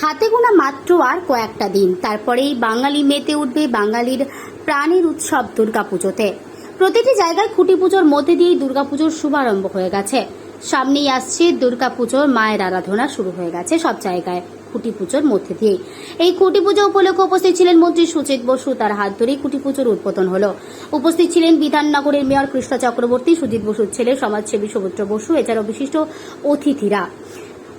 হাতে গোনা মাত্র আর কয়েকটা দিন। তারপরেই বাঙালি মেতে উঠবে বাঙালির প্রাণের উৎসব দুর্গাপুজোতে। প্রতিটি জায়গায় খুঁটি পুজোর মধ্যে দিয়েই দুর্গাপুজোর শুভারম্ভ হয়ে গেছে। সামনেই আসছে দুর্গাপুজোর মায়ের আরাধনা শুরু হয়ে গেছে সব জায়গায় খুঁটি পুজোর মধ্যে দিয়েই। এই খুঁটি পুজো উপলক্ষে উপস্থিত ছিলেন মন্ত্রী সুচিত বসু। তার হাত ধরেই খুঁটি পুজোর উদ্বোধন হলো। উপস্থিত ছিলেন বিধাননগরের মেয়র কৃষ্ণ চক্রবর্তী, সুজিত বসুর ছেলে, সমাজসেবী সুভদ্র বসু, এছাড়াও বিশিষ্ট অতিথিরা।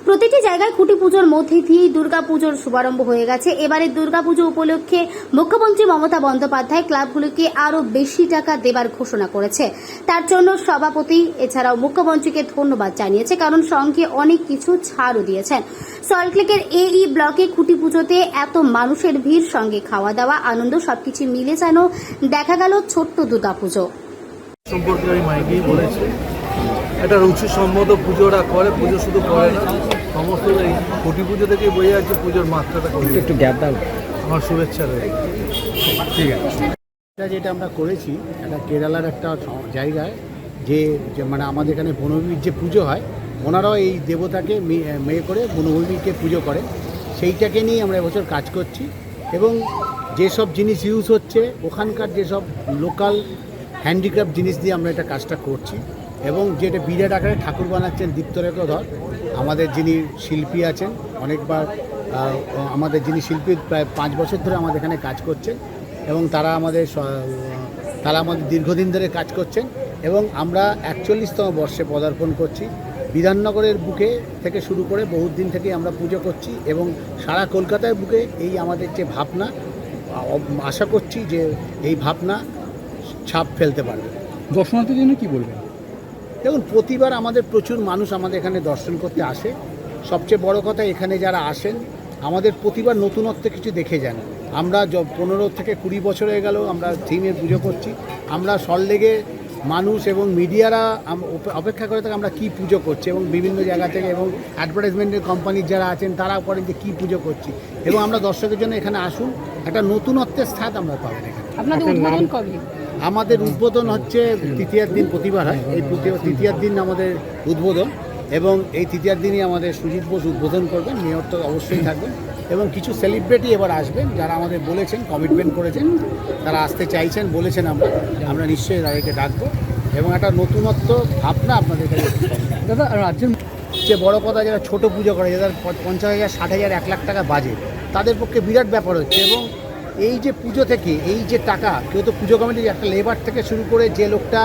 প্রতিটি জায়গায় খুঁটি পুজোর মধ্যে দিয়েই দুর্গা পুজোর শুভারম্ভ হয়ে গেছে। এবারে দুর্গাপুজো উপলক্ষে মুখ্যমন্ত্রী মমতা বন্দ্যোপাধ্যায় ক্লাবগুলিকে আরও বেশি টাকা দেবার ঘোষণা করেছে। তার জন্য সভাপতি, এছাড়াও মুখ্যমন্ত্রীকে ধন্যবাদ জানিয়েছে, কারণ সঙ্গে অনেক কিছু ছাড়ও দিয়েছেন। সল্টলেকের এই ব্লকে খুঁটি পুজোতে এত মানুষের ভিড়, সঙ্গে খাওয়া দাওয়া আনন্দ, সবকিছু মিলে যেন দেখা গেল ছোট্ট দুর্গাপুজো বলেছি। একটা রুচিসম্মত পুজো ওরা করে পুজো শুধু করে না সমস্ত এই কোটি পুজো থেকে বোঝা যাচ্ছে পুজোর মাত্রাটা কমে একটু গ্যাপ দাও। আমার শুভেচ্ছা রয়েছে ঠিক আছে। এটা যেটা আমরা করেছি একটা কেরালার একটা জায়গায় যে যে মানে আমাদের এখানে বনভূমির যে পুজো হয় ওনারাও এই দেবতাকে মেয়ে করে বনভূমিকে পুজো করে সেইটাকে নিয়ে আমরা এবছর কাজ করছি এবং যেসব জিনিস ইউজ হচ্ছে ওখানকার যেসব লোকাল হ্যান্ডিক্রাফট জিনিস দিয়ে আমরা এটা কাজটা করছি। এবং যেটা বিরাট আকারে ঠাকুর বানাচ্ছেন দীপ্তরেখা ধর, আমাদের যিনি শিল্পী আছেন, অনেকবার আমাদের যিনি শিল্পী প্রায় পাঁচ বছর ধরে আমাদের এখানে কাজ করছেন এবং তারা আমাদের তারা আমাদের দীর্ঘদিন ধরে কাজ করছেন এবং আমরা একচল্লিশতম বর্ষে পদার্পণ করছি। বিধাননগরের বুকে থেকে শুরু করে বহুত দিন থেকে আমরা পুজো করছি এবং সারা কলকাতার বুকে এই আমাদের যে ভাবনা আশা করছি যে এই ভাবনা ছাপ ফেলতে পারবে। দর্শনার্থীর জন্য কি বলবেন? দেখুন প্রতিবার আমাদের প্রচুর মানুষ আমাদের এখানে দর্শন করতে আসে। সবচেয়ে বড় কথা এখানে যারা আসেন আমাদের প্রতিবার নতুনত্ব কিছু দেখে যান। আমরা য- পনেরো থেকে কুড়ি বছর হয়ে গেল আমরা থিমে পুজো করছি। আমরা সল্লেগে মানুষ এবং মিডিয়ারা অপেক্ষা করে থাকে আমরা কী পুজো করছি এবং বিভিন্ন জায়গা থেকে এবং অ্যাডভার্টাইজমেন্টের কোম্পানির যারা আছেন তারা করেন যে কী পুজো করছি। এবং আমরা দর্শকের জন্য এখানে আসুন। একটা নতুনত্বের স্থান আমরা পাবেন এখানে। আপনাদের উদ্বোধন কবে? আমাদের উদ্বোধন হচ্ছে তৃতীয়ার দিন প্রতিবার হয়। এই তৃতীয়- তৃতীয়ার দিন আমাদের উদ্বোধন এবং এই তৃতীয়ার দিনই আমাদের সুজিত বোস উদ্বোধন করবেন। মেয়র তো অবশ্যই থাকবেন। এবং কিছু সেলিব্রিটি এবার আসবেন যারা আমাদের বলেছেন কমিটমেন্ট করেছেন। তারা আসতে চাইছেন বলেছেন আমরা। আমরা নিশ্চয়ই তাদেরকে ডাকবো। এবং একটা নতুনত্ব ভাবনা আপনাদের কাছে দাদা রাজ্যের যে বড় কথা যারা ছোট পুজো করে যাদের পঞ্চাশ হাজার ষাট হাজার এক লাখ টাকা বাজে তাদের পক্ষে বিরাট ব্যাপার হচ্ছে। এবং এই যে পুজো থেকে, এই যে টাকা, কেউ তো পুজো কমিটির একটা লেবার থেকে শুরু করে যে লোকটা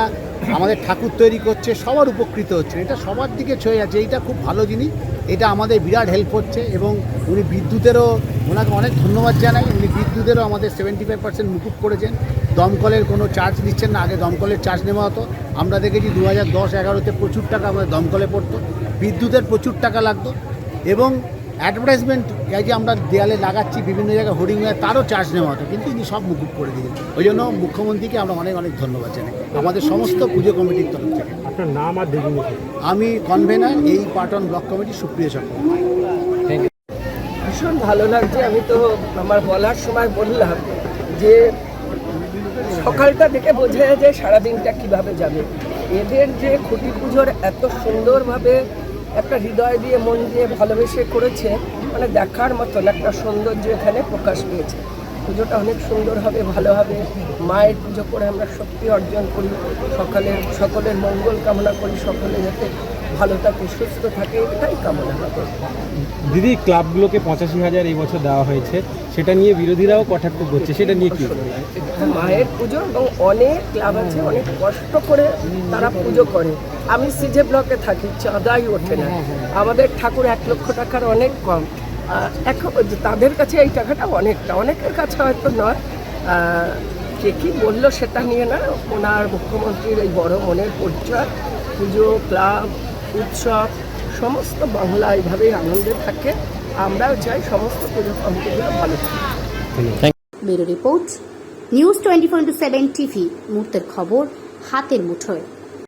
আমাদের ঠাকুর তৈরি করছে, সবার উপকৃত হচ্ছে। এটা সবার দিকে ছয়ে যাচ্ছে, এইটা খুব ভালো জিনিস। এটা আমাদের বিরাট হেল্প হচ্ছে এবং উনি বিদ্যুতেরও, ওনাকে অনেক ধন্যবাদ জানাই। উনি বিদ্যুতেরও আমাদের সেভেন্টি ফাইভ পার্সেন্ট মুকুব করেছেন। দমকলের কোনো চার্জ দিচ্ছেন না, আগে দমকলের চার্জ নেওয়া হতো। আমরা দেখেছি দু হাজার দশ এগারোতে প্রচুর টাকা আমাদের দমকলে পড়তো। বিদ্যুতের প্রচুর টাকা লাগতো এবং অ্যাডভার্টাইজমেন্ট এই যে আমরা দেয়ালে লাগাচ্ছি বিভিন্ন জায়গায় হোর্ডিং হয়ে তারও চার্জ নেওয়া হতো কিন্তু ইনি সব মুকুব করে দিয়েছেন ওই জন্য মুখ্যমন্ত্রীকে আমরা অনেক অনেক ধন্যবাদ জানাই। আমাদের সমস্ত পুজো কমিটির তরফ থেকে। আপনার নাম আর দেখিনি আমি কনভেনার এই পাটন ব্লক কমিটি সুপ্রিয় চক্রবর্তী। ভীষণ ভালো লাগছে আমি তো আমার বলার সময় বললাম যে সকালটা দেখে বোঝা যায় যে সারাদিনটা কীভাবে যাবে। এদের যে খুঁটি পুজোর এত সুন্দরভাবে একটা হৃদয় দিয়ে মন দিয়ে ভালোবেসে করেছে মানে দেখার মতন একটা সৌন্দর্য এখানে প্রকাশ পেয়েছে। পুজোটা অনেক সুন্দর হবে ভালো হবে। মায়ের পুজো করে আমরা শক্তি অর্জন করি। সকালের সকলের মঙ্গল কামনা করি সকলে যাতে ভালো থাকে সুস্থ থাকে এটাই কামনা হবে। দিদি ক্লাবগুলোকে পঁচাশি হাজার এই বছর দেওয়া হয়েছে। সেটা নিয়ে বিরোধীরাও কটাক্ষ করছে সেটা নিয়ে কি? মায়ের পুজো এবং অনেক ক্লাব আছে অনেক কষ্ট করে তারা পুজো করে। আমি সিজে ব্লকে থাকি, চাঁদাই ওঠে না। আমাদের ঠাকুর এক লক্ষ টাকার অনেক কম। এখন তাদের কাছে এই টাকাটা অনেকটা, অনেকের কাছে হয়তো নয়। কে কী বলল সেটা নিয়ে না, ওনার মুখ্যমন্ত্রীর এই বড় মনের পরিচয়, পুজো, ক্লাব, উৎসব, সমস্ত বাংলা এইভাবেই আনন্দে থাকে। আমরাও চাই সমস্ত পুজো কমিটিগুলো ভালো থাকে news twenty four into seven TV, মুহূর্তের খবর, হাতের মুঠোয়।